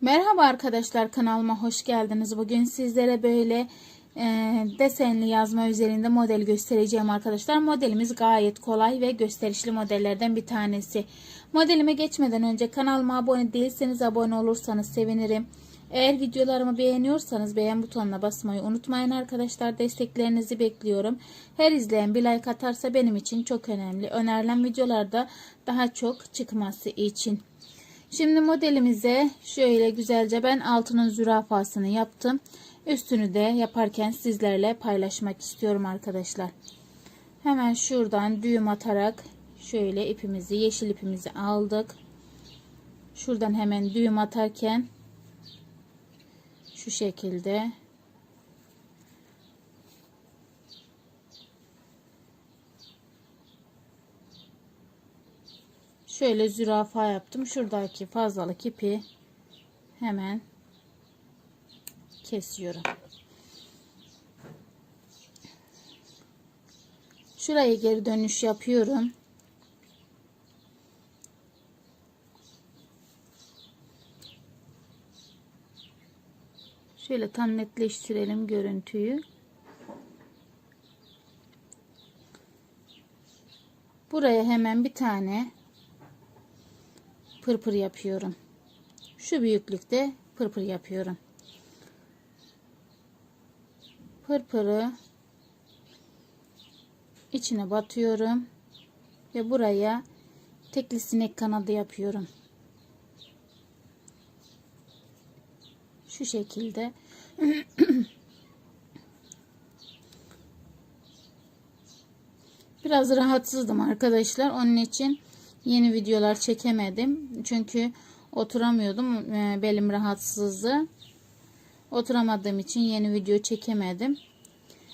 Merhaba arkadaşlar kanalıma hoş geldiniz. Bugün sizlere böyle e, desenli yazma üzerinde model göstereceğim arkadaşlar. Modelimiz gayet kolay ve gösterişli modellerden bir tanesi. Modelime geçmeden önce kanalıma abone değilseniz abone olursanız sevinirim. Eğer videolarımı beğeniyorsanız beğen butonuna basmayı unutmayın arkadaşlar. Desteklerinizi bekliyorum. Her izleyen bir like atarsa benim için çok önemli. Önerilen videolarda daha çok çıkması için. Şimdi modelimize şöyle güzelce ben altının zürafasını yaptım. Üstünü de yaparken sizlerle paylaşmak istiyorum arkadaşlar. Hemen şuradan düğüm atarak şöyle ipimizi yeşil ipimizi aldık. Şuradan hemen düğüm atarken şu şekilde Şöyle zürafa yaptım. Şuradaki fazlalık ipi hemen kesiyorum. Şurayı geri dönüş yapıyorum. Şöyle tam netleştirelim görüntüyü. Buraya hemen bir tane pırpır yapıyorum. Şu büyüklükte pırpır yapıyorum. Pırpırı içine batıyorum ve buraya tekli sinek kanadı yapıyorum. Şu şekilde Biraz rahatsızdım arkadaşlar. Onun için yeni videolar çekemedim. Çünkü oturamıyordum. E, belim rahatsızdı. Oturamadığım için yeni video çekemedim.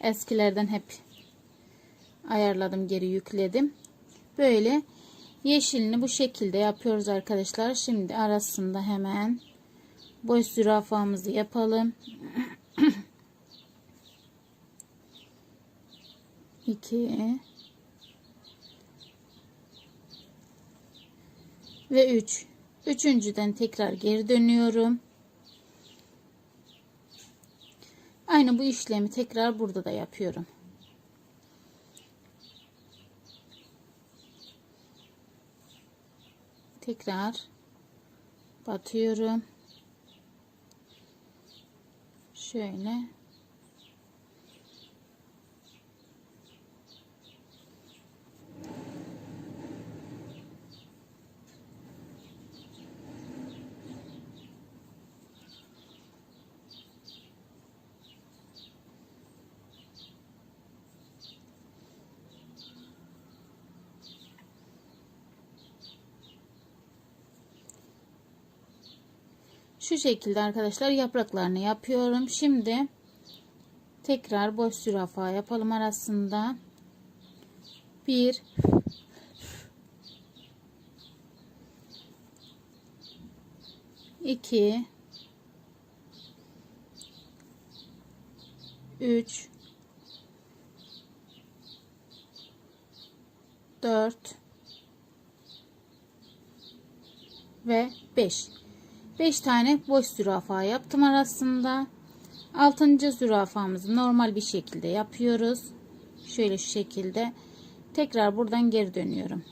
Eskilerden hep ayarladım, geri yükledim. Böyle yeşilini bu şekilde yapıyoruz arkadaşlar. Şimdi arasında hemen boş zürafamızı yapalım. 2 ve 3. Üçüncüden tekrar geri dönüyorum. Aynı bu işlemi tekrar burada da yapıyorum. Tekrar batıyorum. Şöyle Şu şekilde arkadaşlar yapraklarını yapıyorum. Şimdi tekrar boş zürafa yapalım arasında. Bir iki üç dört ve beş. 5 tane boş zürafa yaptım arasında. 6. zürafamızı normal bir şekilde yapıyoruz. Şöyle şu şekilde. Tekrar buradan geri dönüyorum.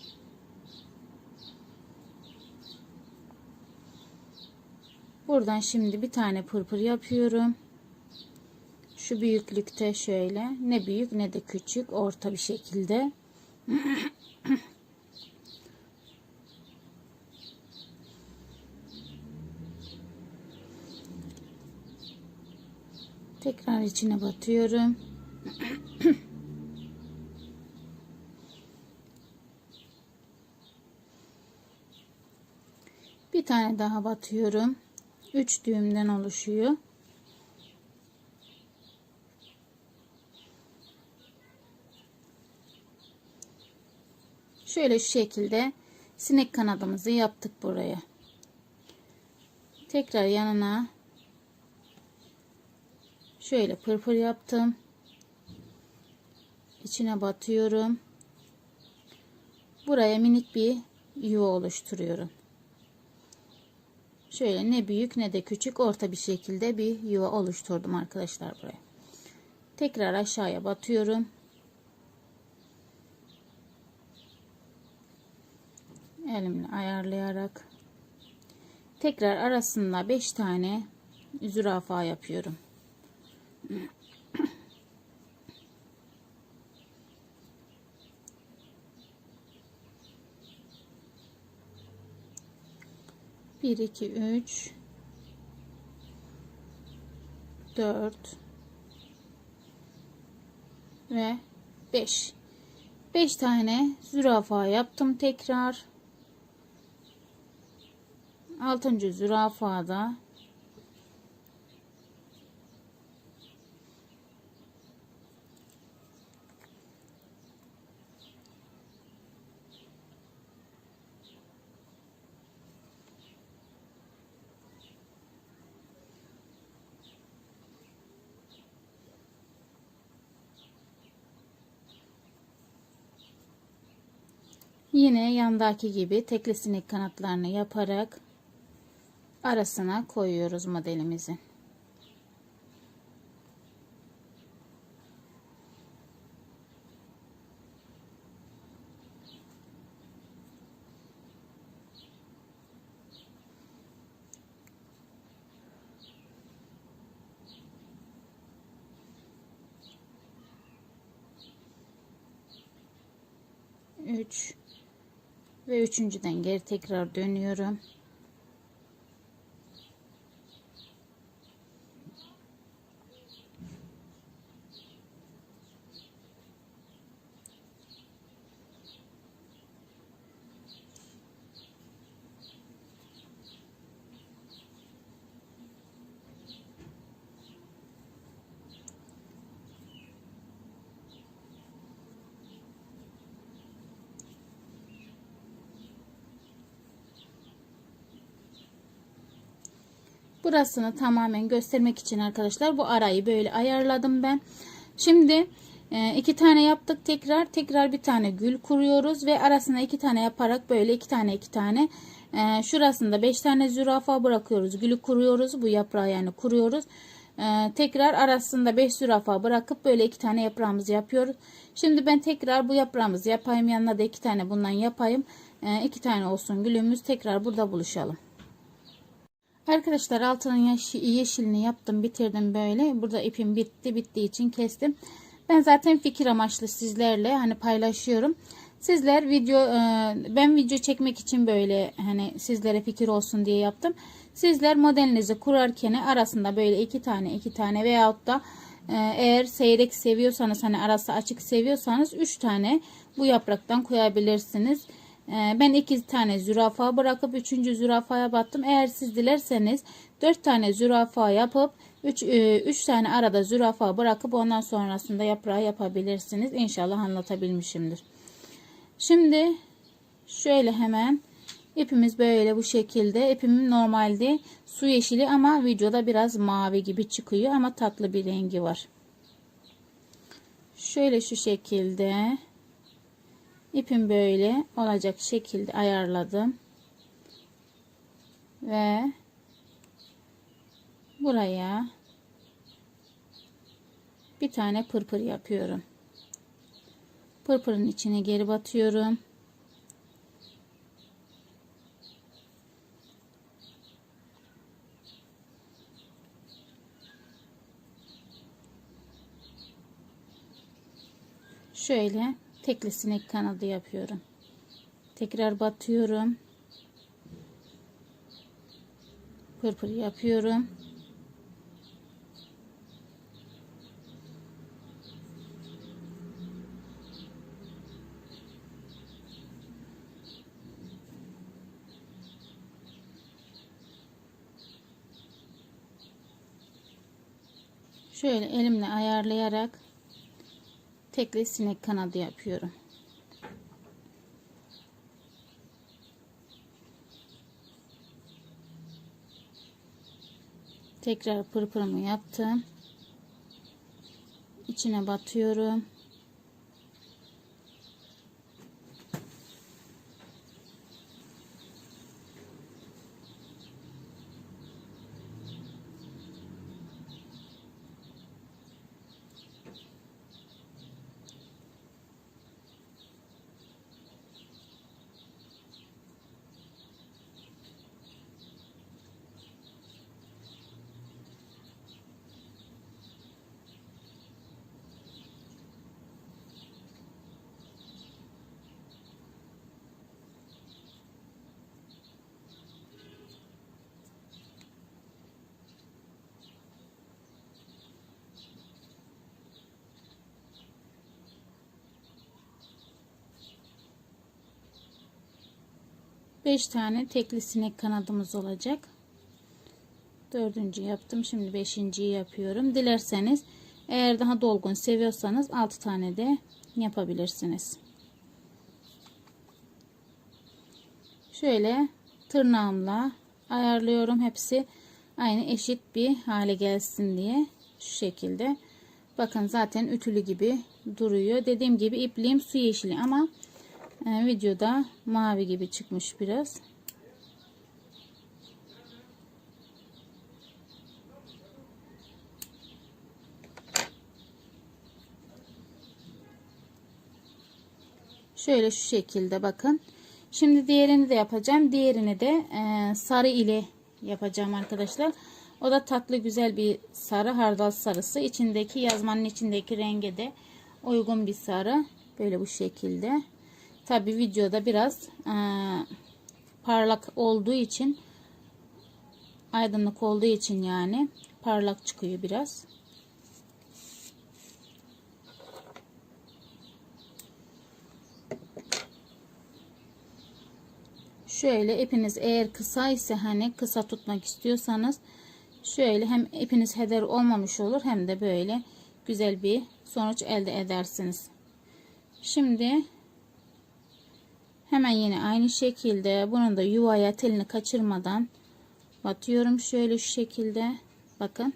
Buradan şimdi bir tane pırpır yapıyorum. Şu büyüklükte şöyle. Ne büyük ne de küçük. Orta bir şekilde. Tekrar içine batıyorum. Bir tane daha batıyorum. 3 düğümden oluşuyor. Şöyle şu şekilde sinek kanadımızı yaptık buraya. Tekrar yanına Şöyle pırpır yaptım. İçine batıyorum. Buraya minik bir yuva oluşturuyorum. Şöyle ne büyük ne de küçük orta bir şekilde bir yuva oluşturdum arkadaşlar buraya. Tekrar aşağıya batıyorum. Elimle ayarlayarak tekrar arasında 5 tane zürafa yapıyorum. Bir, iki, üç, dört ve beş. Beş tane zürafa yaptım tekrar. Altıncı zürafada Yine yandaki gibi tekli sinek kanatlarını yaparak arasına koyuyoruz modelimizi. Üç ve üçüncüden geri tekrar dönüyorum. Burasını tamamen göstermek için arkadaşlar bu arayı böyle ayarladım ben. Şimdi e, iki tane yaptık tekrar. Tekrar bir tane gül kuruyoruz ve arasına iki tane yaparak böyle iki tane iki tane e, şurasında beş tane zürafa bırakıyoruz. Gülü kuruyoruz. Bu yaprağı yani kuruyoruz. E, tekrar arasında beş zürafa bırakıp böyle iki tane yaprağımızı yapıyoruz. Şimdi ben tekrar bu yaprağımızı yapayım. Yanına da iki tane bundan yapayım. İki tane olsun gülümüz. Tekrar burada buluşalım Arkadaşlar altının yeşilini yaptım bitirdim böyle. Burada ipim bitti bittiği için kestim. Ben zaten fikir amaçlı sizlerle hani paylaşıyorum. Sizler video e, ben video çekmek için böyle hani sizlere fikir olsun diye yaptım. Sizler modelinizi kurarken arasında böyle iki tane iki tane veyahut da e, eğer seyrek seviyorsanız hani arası açık seviyorsanız üç tane bu yapraktan koyabilirsiniz. Ee, ben iki tane zürafa bırakıp üçüncü zürafaya battım. Eğer siz dilerseniz dört tane zürafa yapıp üç, e, üç tane arada zürafa bırakıp ondan sonrasında yaprağı yapabilirsiniz. İnşallah anlatabilmişimdir. Şimdi şöyle hemen ipimiz böyle bu şekilde. İpim normalde su yeşili ama videoda biraz mavi gibi çıkıyor ama tatlı bir rengi var. Şöyle şu şekilde ipim böyle olacak şekilde ayarladım. Ve buraya bir tane pırpır yapıyorum. Pırpırın içine geri batıyorum. Şöyle tekli sinek kanadı yapıyorum. Tekrar batıyorum. Pırpır yapıyorum. Şöyle elimle ayarlayarak tekli sinek kanadı yapıyorum. Tekrar pırpırımı yaptım. İçine batıyorum. 5 tane tekli sinek kanadımız olacak. Dördüncü yaptım. Şimdi beşinciyi yapıyorum. Dilerseniz eğer daha dolgun seviyorsanız 6 tane de yapabilirsiniz. Şöyle tırnağımla ayarlıyorum. Hepsi aynı eşit bir hale gelsin diye. Şu şekilde. Bakın zaten ütülü gibi duruyor. Dediğim gibi ipliğim su yeşili ama e, videoda mavi gibi çıkmış biraz. Şöyle şu şekilde bakın. Şimdi diğerini de yapacağım. Diğerini de e, sarı ile yapacağım arkadaşlar. O da tatlı güzel bir sarı hardal sarısı. İçindeki yazmanın içindeki renge de uygun bir sarı. Böyle bu şekilde. Tabi videoda biraz e, parlak olduğu için aydınlık olduğu için yani parlak çıkıyor biraz. Şöyle ipiniz eğer kısa ise hani kısa tutmak istiyorsanız şöyle hem ipiniz heder olmamış olur hem de böyle güzel bir sonuç elde edersiniz. Şimdi hemen yine aynı şekilde bunun da yuvaya telini kaçırmadan batıyorum. Şöyle şu şekilde. Bakın.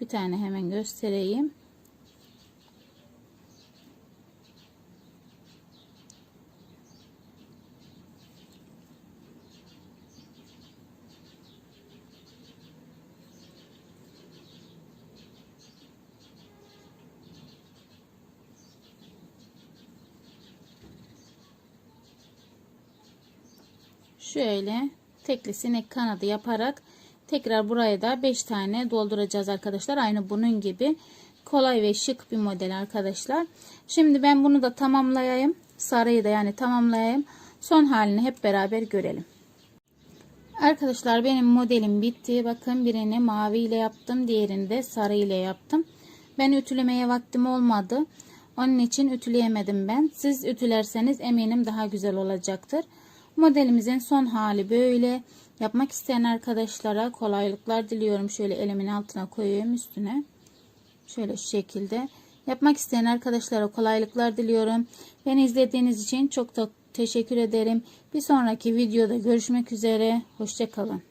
Bir tane hemen göstereyim şöyle tekli sinek kanadı yaparak tekrar buraya da 5 tane dolduracağız arkadaşlar. Aynı bunun gibi kolay ve şık bir model arkadaşlar. Şimdi ben bunu da tamamlayayım. Sarıyı da yani tamamlayayım. Son halini hep beraber görelim. Arkadaşlar benim modelim bitti. Bakın birini mavi ile yaptım. Diğerini de sarı ile yaptım. Ben ütülemeye vaktim olmadı. Onun için ütüleyemedim ben. Siz ütülerseniz eminim daha güzel olacaktır. Modelimizin son hali böyle. Yapmak isteyen arkadaşlara kolaylıklar diliyorum. Şöyle elimin altına koyuyorum üstüne. Şöyle şu şekilde. Yapmak isteyen arkadaşlara kolaylıklar diliyorum. Beni izlediğiniz için çok çok teşekkür ederim. Bir sonraki videoda görüşmek üzere. Hoşçakalın.